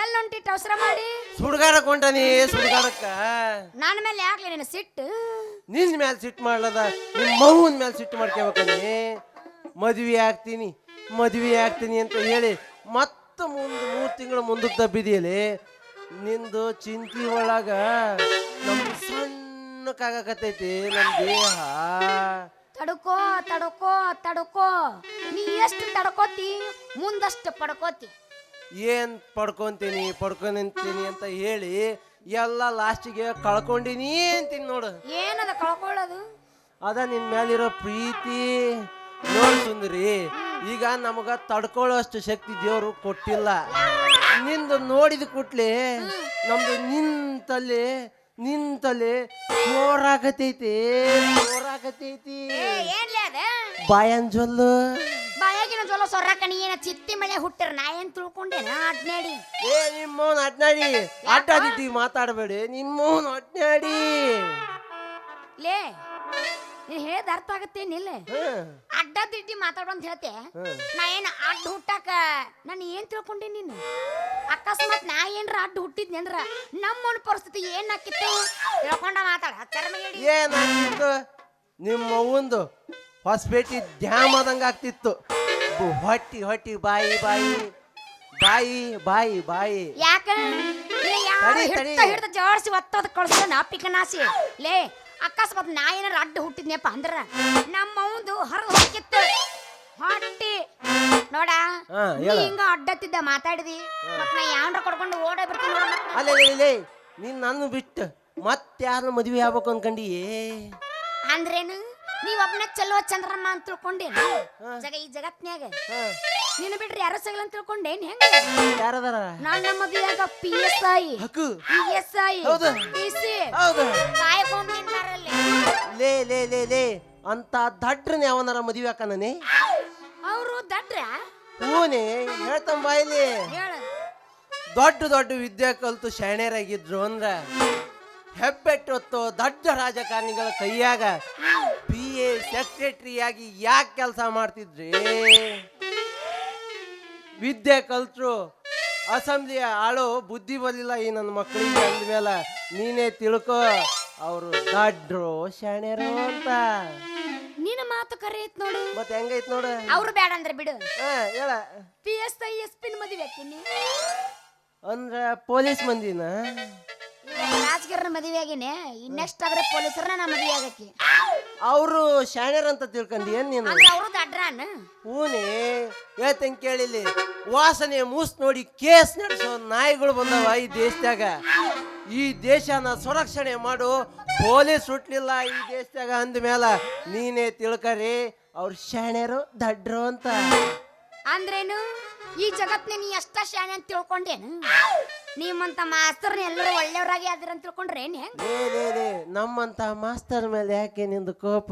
ಎಲ್ಲಿ ಹೊಂಟಿಟ್ಟು ಅವಸರ ಮಾಡಿ. ಸುಡ್ಗಾಡಕ್ ಹೊಂಟನಿ ಸುಡ್ಗಾಡಕ್ಕ. ನನ್ನ ಮೇಲೆ ಯಾಕ್ಲಿ ನಿನ್ನ ಸಿಟ್ಟು. ನಿನ್ ಮ್ಯಾಲ ಸಿಟ್ಟು ಮಾಡ್ಲದ ನಿನ್ ಮಗುವಿನ ಮ್ಯಾಲ ಸಿಟ್ಟು ಮಾಡ್ಕೋಬೇಕನಿ ಮದ್ವಿ ಆಗ್ತೀನಿ ಮದ್ವಿ ಆಗ್ತೀನಿ ಅಂತ ಹೇಳಿ ಮತ್ತೆ ಮುಂದೆ ಮೂರು ತಿಂಗಳು ಮುಂದಕ್ಕೆ ತಬ್ಬಿದೆಯಲ್ಲಿ ನಿಂದು ಚಿಂತೆ ಒಳಗ ನಮ್ದು ಸಣ್ಣಕ್ಕಾಗಕತ್ತೈತಿ ನಮ್ಮ ದೇಹ. ತಡ್ಕೋ ತಡಕೋ ತಡಕೋ. ನೀ ಎಷ್ಟು ತಡ್ಕೋತಿ ಮುಂದಷ್ಟು ಪಡ್ಕೋತಿ. ಏನ್ ಪಡ್ಕೊತೀನಿ ಪಡ್ಕೊಂತೀನಿ ಅಂತ ಹೇಳಿ ಎಲ್ಲ ಲಾಸ್ಟಿಗೆ ಕಳ್ಕೊಂಡಿನಿ ಅಂತೀನಿ ನೋಡು. ಏನದ ಕಳ್ಕೊಳ್ಳೋದು? ಅದ ನಿನ್ ಮೇಲಿರೋ ಪ್ರೀತಿ. ನೋಡ್ ಸುಂದರಿ ಈಗ ನಮಗ ತಡ್ಕೊಳ್ಳೋಷ್ಟು ಶಕ್ತಿ ದೇವರು ಕೊಟ್ಟಿಲ್ಲ. ನಿಂದು ನೋಡಿದ ಕೂಡ್ಲೆ ನಮ್ದು ನಿಂತಲ್ಲಿ ನಿಂತಲ್ಲಿ ಜೋರಾಗತೈತಿ ಜೋರಾಗತೈತಿ. ಬಾಯಂಜೊಲ್ಲು. ಜೋಲ ಸೊರ್ರಕ ನೀ ಏನ ಚಿತ್ತಿ ಮಳೆ ಹುಟ್ಟಿರ ನಾ ಏನ್ ತಿಳ್ಕೊಂಡೇನ? ಅಡ್ನಾಡಿ ಏ ನಿಮ್ಮವನ್ ಅಡ್ನಾಡಿ ಅಡ್ಡಾದಿಟ್ಟಿ ಮಾತಾಡಬೇಡಿ. ನಿಮ್ಮವನ್ ಅಡ್ನಾಡಿ ಲೇ ನೀನ್ ಹೇಳ್ದ ಅರ್ಥ ಆಗತ್ತೆ ನಿಲ್ಲ ಹ್ಮ್ ಅಡ್ಡ ದಿಡ್ಡಿ ಮಾತಾಡು ಅಂತ ಹೇಳ್ತೆ. ನಾ ಏನ್ ಅಡ್ಡ ಹುಟ್ಟಾಕ ನಾನು ಏನ್ ತಿಳ್ಕೊಂಡೆ ನೀನು? ಅಕಸ್ಮಾತ್ ನಾ ಏನ್ರ ಅಡ್ಡ ಹುಟ್ಟಿದ್ನಿ ಅಂದ್ರ ನಮ್ಮನ್ ಪರಿಸ್ಥಿತಿ ಏನ್ ಹಾಕಿತ್ತು ತಿಳ್ಕೊಂಡ ಮಾತಾಡ. ಚರ್ಮ ಏನಾಗ್ತಿತ್ತು ನಿಮ್ಮ ಅವ್ವಂದು. ಹೊಸಪೇಟಿ ಡ್ಯಾಮ್ ಆದಂಗ ಆಗ್ತಿತ್ತು. ಬು- ಹೊಟ್ಟಿ ಹೊಟ್ಟಿ ಬಾಯಿ ಬಾಯಿ ಬಾಯಿ ಬಾಯಿ ಬಾಯಿ. ಯಾಕ? ತಡಿ, ತಡಿ. ಹಿಡ್ತ ಹಿಡ್ತ ಜೋಡಿಸಿ ಒತ್ತೋದ್ ಕಳ್ಸೋ ನಾ ಪಿಕನಾಸಿ ಲೇ ಅಕಸ್ಮಾತ್ ನಾ ಏನಾರ ಅಡ್ಡ ಹುಟ್ಟಿದ್ನಪ್ಪ ಅಂದ್ರ ನಮ್ಮ ಅವಂದು ಹರಿದು ಹೋಗಿತ್ತು. ಹೊಟ್ಟಿ. ನೋಡ ಹಾ, ನೀ ಹೇಳು. ಹಿಂಗ ಅಡ್ಡತ್ತಿದ್ದ ಮಾತಾಡಿದಿ. ಮತ್ ನಾ ಕೊಡ್ಕೊಂಡು ಓಡೇ ಬಿಡ್ತೀನಿ ನೋಡ ಅಲ್ಲೇ ಲೇ ನೀನ್ ನನ್ನ ಬಿಟ್ಟು ಮತ್ತೆ ಯಾರನ್ನ ಮದುವೆ ಆಗ್ಬೇಕು ಅನ್ಕಂಡಿ ಅಂದ್ರೇನು? ನೀವ್ ಒಬ್ನ ಚಲೋ ಚಂದ್ರಮ್ಮ ಅಂತ ತಿಳ್ಕೊಂಡೇನು? ಜಗ ಈ ಜಗತ್ನ್ಯಾಗ? ನೀನು ಬಿಡ್ರಿ ಯಾರು ಸಿಗಲ್ಲ ಅಂತ ತಿಳ್ಕೊಂಡೇನ್ ಹೆಂಗ? ಯಾರದಾರ? ನಾನ್ ನಮ್ಮ ಮದುವೆಯಾಗ ಪಿ ಎಸ್ ಐ ಹಕ್ಕು. ಪಿ ಎಸ್ ಐ ಹೌದು. ಪಿ ಸಿ ಹೌದು. ಕಾಯಕೊಂಡ್ ನಿಂತಾರಲ್ಲಿ ಲೇ ಲೇ ಲೇ ಲೇ. ಅಂತ ದಡ್ರನ್ನ ಯಾವನಾರ ಮದುವೆ ಹಾಕನೇ ಅವರು ದಡ್ರ? ಹೂನೇ ಹೇಳ್ತಂಬ ಬಾಯಿಲಿ. ಹೇಳ. ದೊಡ್ಡ ದೊಡ್ಡ ವಿದ್ಯೆ ಕಲ್ತು ಶಾಣ್ಯರಾಗಿದ್ರು ಅಂದ್ರ ಹೆಬ್ಬೆಟ್ಟೊತ್ತು ದೊಡ್ಡ ರಾಜಕಾರಣಿಗಳ ಕೈಯಾಗ ಪಿ ಸೆಕ್ರೆಟರಿಯಾಗಿ ಯಾಕೆ ಕೆಲಸ ಮಾಡ್ತಿದ್ರಿ? ವಿದ್ಯೆ ಕಲ್ತರು ಅಸೆಂಬ್ಲಿಯ ಆಳು ಬುದ್ಧಿ ಬರಲಿಲ್ಲ ಈ ನನ್ನ ಮಕ್ಕಳಿಗೆ ಅಂದ್ಮೇಲೆ ನೀನೇ ತಿಳ್ಕೊ ಅವರು ದಡ್ರು ಶಾಣ್ಯರು ಅಂತ. ನಿನ್ನ ಮಾತು ಕರೆ ಐತ್ ನೋಡು. ಮತ್ತೆ ಹೆಂಗೈತ್ ನೋಡು? ಅವ್ರು ಬೇಡ ಅಂದ್ರೆ ಬಿಡು. ಹಾ ಹೇಳ. ಪಿ ಎಸ್ ಐ ಎಸ್ ಪಿನ್ ಮದುವೆ ಆಗ್ತೀನಿ ಅಂದ್ರ ಪೊಲೀಸ್ ಮಂದಿನ? ರಾಜಗಿರನ ಮದುವೆ ಆಗಿನೇ. ಇನ್ನೆಷ್ಟಾದ್ರೆ ಪೊಲೀಸರನ್ನ ನಾ ಮದುವೆ ಆಗಕ್ಕೆ. ಅವರು ಶಾಣ್ಯರ್ ಅಂತ ತಿಳ್ಕೊಂಡಿ ಏನ್ ನೀನು? ಅಂದ್ರೆ ಅವರು ದಡ್ರಾನ ಹೂನೇ ಹೇಳ್ತಂಗ್ ಕೇಳಿಲಿ ವಾಸನೆ ಮೂಸ್ ನೋಡಿ ಕೇಸ್ ನಡೆಸೋ ನಾಯಿಗಳು ಬಂದವ ಈ ದೇಶದಾಗ. ಈ ದೇಶನ ಸುರಕ್ಷಣೆ ಮಾಡು. ಪೊಲೀಸ್ ಹುಟ್ಲಿಲ್ಲ ಈ ದೇಶದಾಗ ಅಂದ್ಮೇಲ ನೀನೇ ತಿಳ್ಕರಿ ಅವ್ರ ಶಾಣ್ಯರು ದಡ್ರು ಅಂತ. ಅಂದ್ರೇನು? ಈ ಜಗತ್ನ ನೀ ಅಷ್ಟ ಶಾಣೆ ಅಂತ ತಿಳ್ಕೊಂಡೇನು? ನಿಮ್ಮಂತ ಮಾಸ್ತರ್ನ ಎಲ್ಲರೂ ಒಳ್ಳೆಯವರಾಗಿ ಆದ್ರ ಅಂತ ತಿಳ್ಕೊಂಡ್ರೆ ಏನ್ ಹೆಂಗ್? ಲೇ ಲೇ ಲೇ ನಮ್ಮಂತ ಮಾಸ್ತರ್ ಮೇಲೆ ಯಾಕೆ ನಿಂದು ಕೋಪ?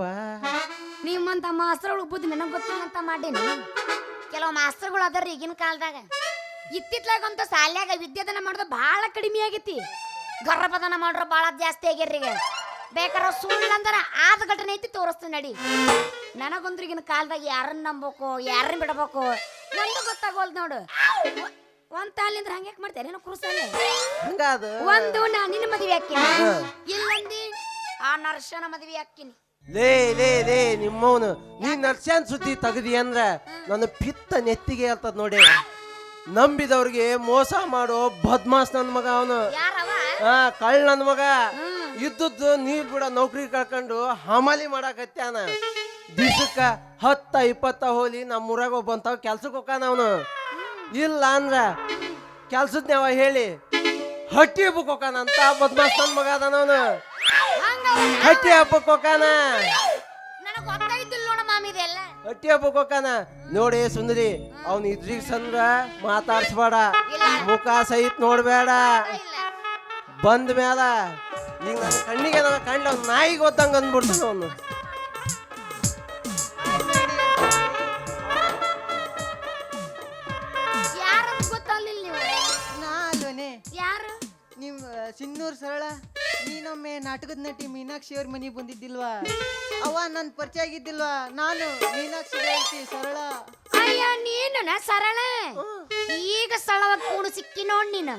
ನಿಮ್ಮಂತ ಮಾಸ್ತರ್ಗಳು ಬುದ್ಧಿ ನನಗ್ ಗೊತ್ತಿಲ್ಲಂತ ಮಾಡೇನಿ. ಕೆಲವು ಮಾಸ್ತರ್ಗಳು ಅದಾರ ಈಗಿನ ಕಾಲದಾಗ. ಇತ್ತಿತ್ಲಾಗಂತೂ ಶಾಲ್ಯಾಗ ವಿದ್ಯಾದಾನ ಮಾಡೋದು ಬಹಳ ಕಡಿಮೆ ಆಗೈತಿ. ಗರ್ಭದಾನ ಮಾಡ್ರ ಬಹಳ ಜಾಸ್ತಿ ಆಗ್ಯಾರ ಈಗ. ಬೇಕಾದ್ರೆ ಸುಳ್ಳಂದ್ರ ಆದ ಘಟನೆ ಐತಿ ತೋರಿಸ್ತೀನಿ ನಡಿ. ನನಗೊಂದ್ರಿಗಿನ ಕಾಲದಾಗ ಯಾರನ್ನ ನಂಬಬೇಕು ಯಾರನ್ನ ಬಿಡಬೇಕು? ಒಂದು ಗೊತ್ತಾಗೋಲ್ದು ನೋಡು. ಒಂದ್ ತಾಲಿಂದ್ರ ಹಂಗ್ಯಾಕ್ ಮಾಡ್ತಾರೆ ನೀನು ಕುರುಸಲ್ಲಿ ಹಂಗಾದ? ಒಂದು ನಾ ನಿನ್ನ ಮದುವೆ ಹಾಕಿನಿ ಇಲ್ಲಂದಿ ಆ ನರ್ಶನ ಮದುವೆ ಹಾಕಿನಿ ಲೇ ಲೇ ಲೇ ನಿಮ್ಮವನು. ನೀ ನರ್ಸ್ಯಾನ್ ಸುದ್ದಿ ತೆಗದಿ ಅಂದ್ರ ನನ್ನ ಪಿತ್ತ ನೆತ್ತಿಗೆ ಹೇಳ್ತದ ನೋಡಿ. ನಂಬಿದವ್ರಿಗೆ ಮೋಸ ಮಾಡೋ ಬದ್ಮಾಸ್ ನನ್ ಮಗ ಅವನು. ಯಾರವ? ಹಾ ಕಳ್ ನನ್ ಮಗ. ಇದ್ದದ್ದು ನೀರ್ ಬಿಡ ನೌಕರಿ ಕಳ್ಕೊಂಡು ಹಮಾಲಿ ಮಾಡಾಕತ್ಯಾನ ದಿಸಕ್ಕ ಹತ್ತ ಇಪ್ಪತ್ತ ಹೋಲಿ ನಮ್ಮ ಊರಾಗ ಒಬ್ಬಂತಾವ ಕೆಲ್ಸಕ್ಕೆ ಹೋಗಾನ ಅವನು. ಇಲ್ಲ ಅಂದ್ರ ಕೆಲ್ಸದ್ನೇವ ಹೇಳಿ ಹಟ್ಟಿ ಹಬ್ಬಕ್ಕೆ ಹೋಗಾನ ಅಂತ ಬದ್ಮಾಸ್ ನನ್ ಮಗ ಅದಾನ ಅವನು. ಹಟ್ಟಿ ಹಬ್ಬಕ್ಕೆ ಹೋಗಾನ ನನಗ್ ಗೊತ್ತಾಯ್ತಿಲ್ಲ ನೋಡ ಮಾಮಿ ಇದೆಲ್ಲ. ಹಟ್ಟಿ ಹಬ್ಬಕ್ಕೆ ಹೋಗಾನ ನೋಡಿ ಸುಂದರಿ ಅವ್ನ ಇದ್ರಿಗೆ ಸಂದ್ರ ಮಾತಾಡ್ಸ್ಬೇಡ. ಮುಖ ಸಹಿತ ನೋಡ್ಬೇಡ. ಬಂದ ಮ್ಯಾಲ ಈಗ ನನ್ನ ಕಣ್ಣಿಗೆ ನನ್ನ ಕಂಡ ಅವ್ನ ನಾಯಿಗೆ ಓದ್ದಂಗ ಅಂದ್ಬಿಡ್ತಾನ ಅವನು. ಸಿನ್ನೂರ್ ಸರಳ ನೀನೊಮ್ಮೆ ನಾಟಕದ ನಟಿ ಮೀನಾಕ್ಷಿ ಅವ್ರ ಮನೆಗೆ ಬಂದಿದ್ದಿಲ್ವಾ? ಅವ ನನ್ ಪರಿಚಯ ಆಗಿದ್ದಿಲ್ವಾ? ನಾನು ಮೀನಾಕ್ಷಿ ಹೇಳ್ತಿ ಸರಳ. ಅಯ್ಯ ನೀನು ನಾ ಸರಳ. ಈಗ ಸ್ಥಳವಾಗಿ ಕೂಡು ಸಿಕ್ಕಿ ನೋಡ್ ನೀನು.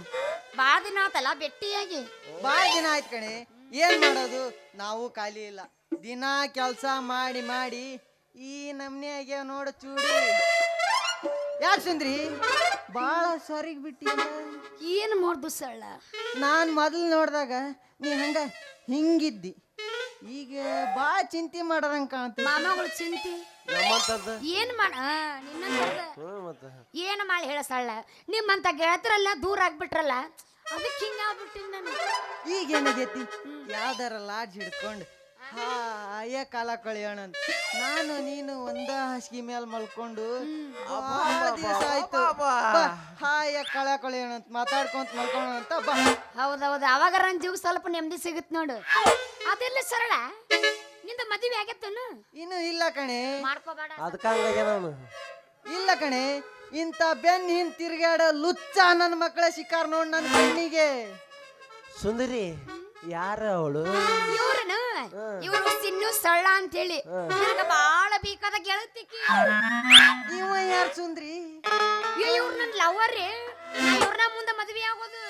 ಬಾ ದಿನ ಆತಲ್ಲ ಬೆಟ್ಟಿಯಾಗಿ. ಭಾಳ ದಿನ ಆಯ್ತು ಕಣೆ. ಏನ್ ಮಾಡೋದು? ನಾವು ಖಾಲಿ ಇಲ್ಲ. ದಿನ ಕೆಲಸ ಮಾಡಿ ಮಾಡಿ ಈ ನಮ್ನೆ ಆಗ್ಯಾವ ನೋಡ ಚೂಡಿ. ಯಾಕೆ ಸುಂದ್ರಿ ಭಾಳ ಸೊರಿಗ್ ಬಿಟ್ಟಿ ಏನ್ ಮಾಡ್ದು ಸಳ್ಳ ನಾನು ಮೊದಲು ನೋಡಿದಾಗ ನೀ ಹಂಗ ಹಿಂಗಿದ್ದಿ. ಈಗ ಭಾಳ ಚಿಂತೆ ಮಾಡೋದಂಗೆ ಕಾಣ್ತಿ ಮಾಮಗಳು ಚಿಂತಿ? ನಮ್ಮಂತದ್ದು? ಏನ್ ಮಾಡ ಏನ್ ಮಾಡಿ ಹೇಳ ಸಳ್ಳ ನಿಮ್ಮಂತ ಗೆಳತರಲ್ಲ ದೂರ ಆಗ್ಬಿಟ್ರಲ್ಲ ಅದಕ್ಕೆ ಹಿಂಗಾಗ್ಬಿಟ್ಟಿನಿ ನಾನು. ಈಗ ಏನಾಗೈತಿ? ಯಾವ್ದಾರ ಲಾಡ್ಜ್ ಹಿಡ್ಕೊಂಡು ಹಾಯ ಕಾಲ ಕಳಿಯೋಣ ಅಂತ ನಾನು ನೀನು ಒಂದ ಹಾಸಿಗೆ ಮೇಲೆ ಮಲ್ಕೊಂಡು ಭಾಳ ದಿವಸ ಆಯ್ತು. ಬಾ, ಹಾಯ ಕಾಲ ಕಳಿಯೋಣ ಅಂತ ಮಾತಾಡ್ಕೊಂತ ಮಲ್ಕೋಣ ಅಂತ ಬಾ. ಹೌದೌದು ಅವಾಗ ನನ್ ಜೀವ ಸ್ವಲ್ಪ ನೆಮ್ಮದಿ ಸಿಗುತ್ತೆ ನೋಡು. ಅದೆಲ್ಲ ಸರಳ? ನಿಂದ ಮದುವೆ ಆಗತ್ತನು? ಇನ್ನು ಇಲ್ಲ ಕಣೆ. ಮಾಡ್ಕೋಬೇಡ ಅದಕ್ಕೆ ಹಂಗಾಗ್ಯಾನ ಅವನು? ಇಲ್ಲ ಕಣೆ. ಇಂಥ ಬೆನ್ ಹಿಂದ್ ತಿರ್ಗಾಡ ಲುಚ್ಚ ನನ್ನ ಮಕ್ಕಳ ಶಿಕಾರ್ ನೋಡ್ ನನ್ನ ಕಣ್ಣಿಗೆ. ಸುಂದರಿ ಯಾರ ಅವಳು? ಇವ್ರು ಸಿನ್ನು ಸಳ್ಳ ಅಂತೇಳಿ. ನನಗ ಬಾಳ ಬೇಕಾದ ಗೆಳತಿ ಇವ ಯಾರು ಸುಂದ್ರಿ? ಇವ್ರು ನನ್ ಲವರ್ ರೀ. ಇವ್ರನ್ನ ಮುಂದೆ ಮದ್ವೆ ಆಗೋದು.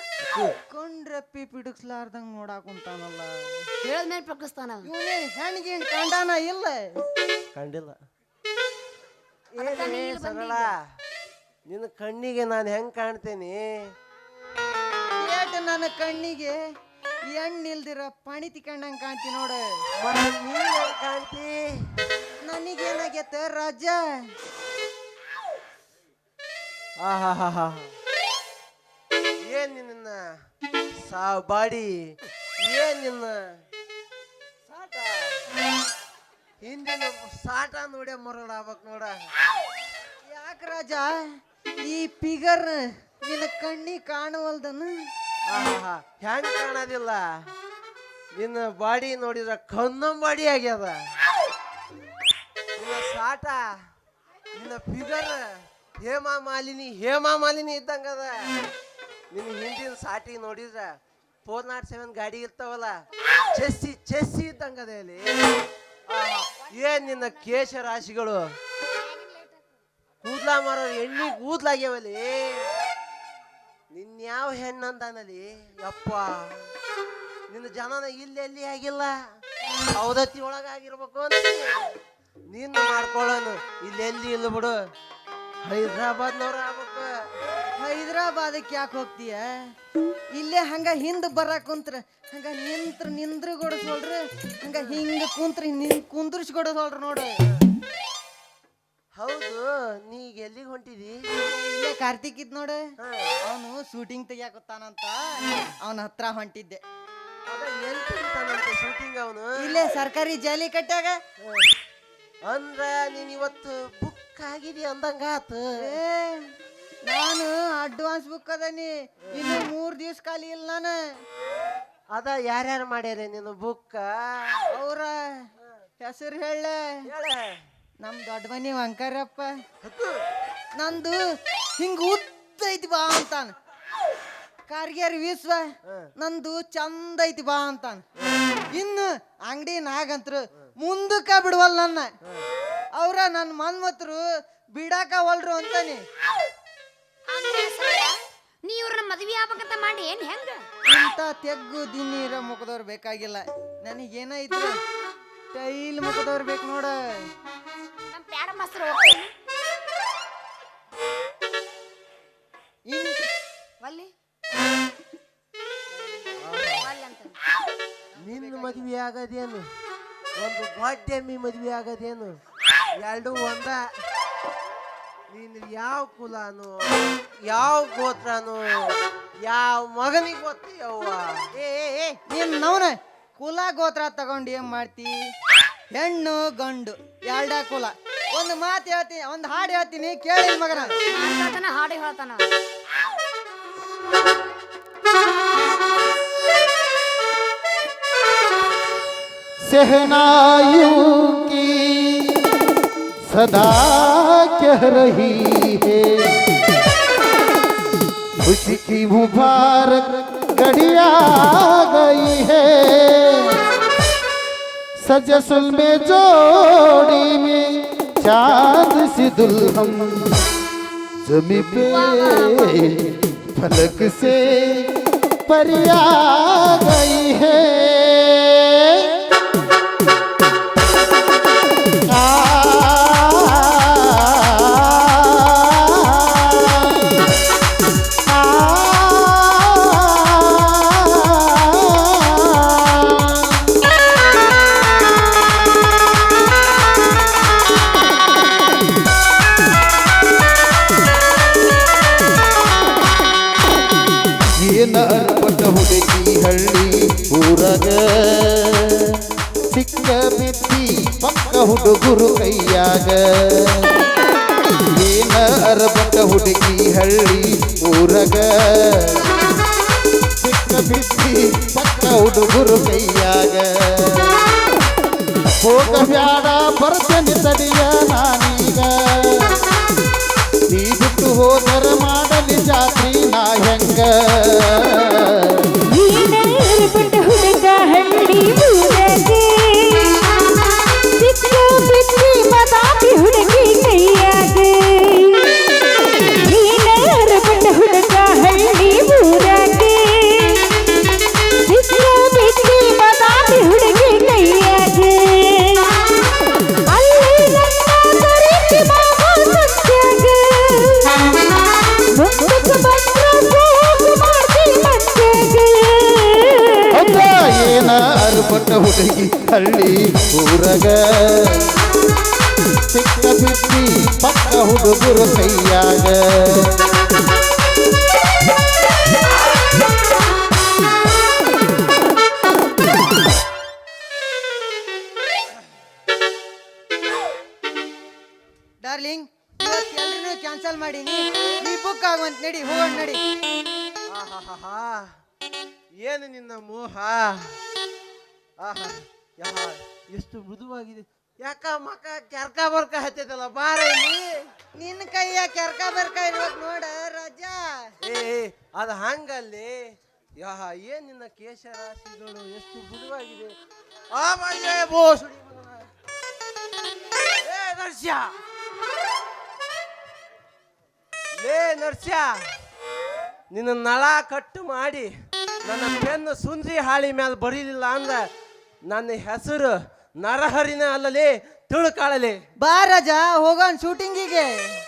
ಕಂಡ್ರಪ್ಪಿ ಪಿಡುಕ್ಸ್ಲಾರ್ದಂಗ್ ನೋಡಾಕ್ ಕುಂತಾನಲ್ಲ ಹೇಳದ್ಮೇಲೆ ಪಕ್ಕಿಸ್ತಾನ ಇವನೇ ಕಂಡಾನ ಇಲ್ಲ. ಕಂಡಿಲ್ಲ. ಏನೇ ಸರಳ ನಿನ್ನ ಕಣ್ಣಿಗೆ ನಾನು ಹೆಂಗ್ ಕಾಣ್ತೇನೆ? ಏಟ ನನ್ನ ಕಣ್ಣಿಗೆ. ಎಣ್ಣಿಲ್ದಿರ ಪಣಿ ತಿಕೊಂಡಂಗ್ ಕಾಣ್ತಿ ನೋಡ. ಕಾಣ್ತಿ ನನಗೇನಾಗೈತೆ ರಾಜ ಆಹಾಹಾಹಾ. ಏನ್ ನಿನ್ನ ಸಾವ್ ಬಾಡಿ? ಏನ್ ನಿನ್ನ ಸಾಟ? ಹಿಂದಿನ ಸಾಟ ನೋಡ್ಯ ಮರಳಾಗ್ಬೇಕು ನೋಡ. ಯಾಕ ರಾಜ? ಈ ಪಿಗರ್ ನಿನ್ನ ಕಣ್ಣಿ ಕಾಣವಲ್ದನು. ಹೆಂಗ್ ಕಾಣೋದಿಲ್ಲ? ನಿನ್ನ ಬಾಡಿ ನೋಡಿದ್ರ ಕನ್ನಂಬಾಡಿ ಆಗ್ಯದ. ನಿನ್ನ ಸಾಟ, ನಿನ್ನ ಫಿಗರ್ ಹೇಮಾ ಮಾಲಿನಿ ಹೇಮಾ ಮಾಲಿನಿ ಇದ್ದಂಗದ ನಿನ್ನ ಹಿಂದಿನ ಸಾಟಿ ನೋಡಿದ್ರ ಫೋರ್ ನಾಟ್ ಸೆವೆನ್ ಗಾಡಿ ಇರ್ತಾವಲ್ಲ ಚೆಸ್ಸಿ ಚೆಸ್ಸಿ ಇದ್ದಂಗದ ಆಹಾ. ಏನ್ ನಿನ್ನ ಕೇಶ ರಾಶಿಗಳು? ಕೂದ್ಲಾ ಮಾರೋ ಎಣ್ಣಿ ಕೂದ್ಲಾಗ್ಯಾವಲ್ಲಿ. ನಿನ್ಯಾವ ಹೆಣ್ಣಂತಾನಲ್ಲಿ ಯಪ್ಪ, ನಿನ್ನ ಜನನ ಇಲ್ಲಿ ಎಲ್ಲಿ ಆಗಿಲ್ಲ? ಸೌದತ್ತಿ ಒಳಗಾಗಿರ್ಬೇಕು ಅಂತ ನಿನ್ನ ಮಾಡ್ಕೊಳ್ಳೋನು ಇಲ್ಲಿ ಎಲ್ಲಿ ಇಲ್ಲ ಬಿಡು. ಹೈದ್ರಾಬಾದ್ನವ್ರ ಆಗ್ಬೇಕು. ಹೈದ್ರಾಬಾದಕ್ಕೆ ಯಾಕೆ ಹೋಗ್ತೀಯ? ಇಲ್ಲೇ ಹಂಗ ಹಿಂದ್ ಬರ ಕುಂತ್ರ, ಹಂಗ ನಿಂತ್ರ ನಿಂದ್ರ ಗೊಡಸೋಳ್ರಿ, ಹಂಗ ಹಿಂಗ ಕುಂತ್ರ ನಿನ್ ಕುಂದ್ರಿಸಿ ಗೊಡಸೋಳ್ರಿ ನೋಡು. ಹೌದು ನೀ ಈಗ ಎಲ್ಲಿಗೆ ಹೊಂಟಿದಿ? ಇಲ್ಲೇ ಕಾರ್ತಿಕ್ ಇದ್ ನೋಡು. ಅವನು ಶೂಟಿಂಗ್ ತೆಗಿಯಾಕತ್ತಾನಂತ ಅವನ ಹತ್ರ ಹೊಂಟಿದ್ದೆ. ಅದ ಎಲ್ಲಿ ತೆಗಿತಾನಂತೆ ಶೂಟಿಂಗ್ ಅವನು? ಇಲ್ಲೇ ಸರ್ಕಾರಿ ಜಾಲಿ ಕಟ್ಟಾಗ ಅಂದ್ರ ನೀನ್ ಇವತ್ತು ಬುಕ್ ಆಗಿದಿ ಅಂದಂಗಾತು. ಏ, ನಾನು ಅಡ್ವಾನ್ಸ್ ಬುಕ್ ಅದನಿ. ಇನ್ನು ಮೂರ್ ದಿವ್ಸ ಖಾಲಿ ಇಲ್ಲ ನಾನು. ಅದ ಯಾರ್ಯಾರು ಮಾಡ್ಯಾರ ನೀನು ಬುಕ್ ಅವ್ರ ಹೆಸರು ಹೇಳ. ಹೇಳ. ನಮ್ ದೊಡ್ಡ ಮನಿ ವಂಕರಪ್ಪ ನಂದು ಹಿಂಗ ಉದ್ದ ಐತಿ ಬಾ ಅಂತಾನ. ಕಾರ್ಗ್ಯಾರ ವಿಶ್ವ ನಂದು ಚಂದ ಐತಿ ಬಾ ಅಂತಾನ. ಇನ್ನು ಅಂಗಡಿ ನಾಗಂತ್ರು ಮುಂದಕ್ಕ ಬಿಡುವಲ್ ನನ್ನ. ಅವ್ರ ನನ್ನ ಮನ್ಮತ್ರು ಬಿಡಾಕ ಒಲ್ರು ಅಂತಾನೆ. ನೀ ಇವ್ರನ್ನ ಮದ್ವೆ ಆಗ್ಬೇಕಂತ ಮಾಡಿ ಏನ್ ಹೆಂಗ? ಇಂಥ ತೆಗ್ಗು ದಿನ್ನೀರ ಮುಖದವ್ರು ಬೇಕಾಗಿಲ್ಲ. ನನಗೇನಾಯ್ತು ಟೈಲ್ ಮುಖದವ್ರು ಬೇಕು ನೋಡ. ಒಲ್ಲಿ ನಿನ್ನ ಮದ್ವೆ ಆಗದೇನು? ಒಂದು ದೊಡ್ಡೆಮ್ಮಿ ಮದ್ವೆ ಆಗದೇನು? ಎರಡು ಒಂದ. ನೀನು ಯಾವ ಕುಲಾನು ಯಾವ ಗೋತ್ರನು ಯಾವ ಮಗನಿಗೆ ಗೊತ್ತಿ ಅವ್ವ? ಏ ಏ, ಏ ನೀನ್ ನವ್ನ ಕುಲ ಗೋತ್ರ ತಗೊಂಡು ಏನ್ ಮಾಡ್ತಿ? ಹೆಣ್ಣು ಗಂಡು ಎರಡ ಕುಲ. ಒಂದು ಮಾತು ಹೇಳ್ತೀನಿ ಒಂದು ಹಾಡು ಹೇಳ್ತೀನಿ ಕೇಳಿ ಮಗನ ಮಾತಾಡ್ತಾನ ಹಾಡು ಹೇಳ್ತಾನ सहनाइयों की सदा कह रही है खुशी की मुबारक घड़िया गई है सजसल में जोड़ी में चाँद सी दुल्हन जमी पे फलक से परिया गई है। ಸಿಕ್ಕ ಬಿದ್ದಿ ಪಕ್ಕ ಹುಡುಗರು ಕೈಯಾಗ ಹೋಗ ಬ್ಯಾಡ ಬರ್ತೇನೆ ತಡಿಯ ನಾನೀಗ ನೀ ಬಿಟ್ಟು ಹೋದರ ಮಾಡಲಿ ಜಾತ್ರಿ ನಾ ಹೆಂಗ ಅರ್ಪಟ ಹುಡುಗಿ ಹಳ್ಳಿ ಊರಗ. ಸಿಕ್ಕ ಬಿಟ್ಟಿ ಪಕ್ಕ ಹುಡುಗರು ಕೈಯಾಗ. ಡಾರ್ಲಿಂಗ್ ಇವತ್ತು ಎಲ್ರೂ ಕ್ಯಾನ್ಸಲ್ ಮಾಡೀನಿ ಬುಕ್ ಆಗುವಂತ ನಡಿ ಹೋಗೋಣ ನಡಿ. ಆಹಾಹಾ ಏನು ನಿನ್ನ ಮೋಹ? ಆಹಾ ಯಾ ಎಷ್ಟು ಮೃದುವಾಗಿದೆ. ಯಾಕ ಮಕ ಕೆರ್ಕ ಬರ್ಕ ಹತ್ತೈತಲ್ಲ, ಬಾರ ಇಲ್ಲಿ. ನಿನ್ನ ಕೈಯ ಕೆರ್ಕ ಬರ್ಕ ಇರ್ಬೇಕು ನೋಡ, ರಾಜ. ಏ ಅದು ಹಂಗಲ್ಲಿ ಯಾ ಏನ್ ನಿನ್ನ ಕೇಶ ರಾಶಿಗಳು ಎಷ್ಟು ಮೃದುವಾಗಿದೆ. ಆ ಮಯ್ಯೇ ಬೋ. ಏ, ನರ್ಸ್ಯ. ಲೇ ನರ್ಸ್ಯ. ನಿನ್ನ ನಳ ಕಟ್ಟು ಮಾಡಿ, ನನ್ನ ಪೆನ್ನು ಸುಂದ್ರಿ ಹಾಳಿ ಮೇಲೆ ಬರೀಲಿಲ್ಲ ಅಂದ ನನ್ನ ಹೆಸರು ನರಹರಿನ ಅಲ್ಲಲೇ ತಿಳ್ಕಾಳಲಿ. ಬಾ ರಜಾ ಹೋಗೋಣ ಶೂಟಿಂಗಿಗೆ.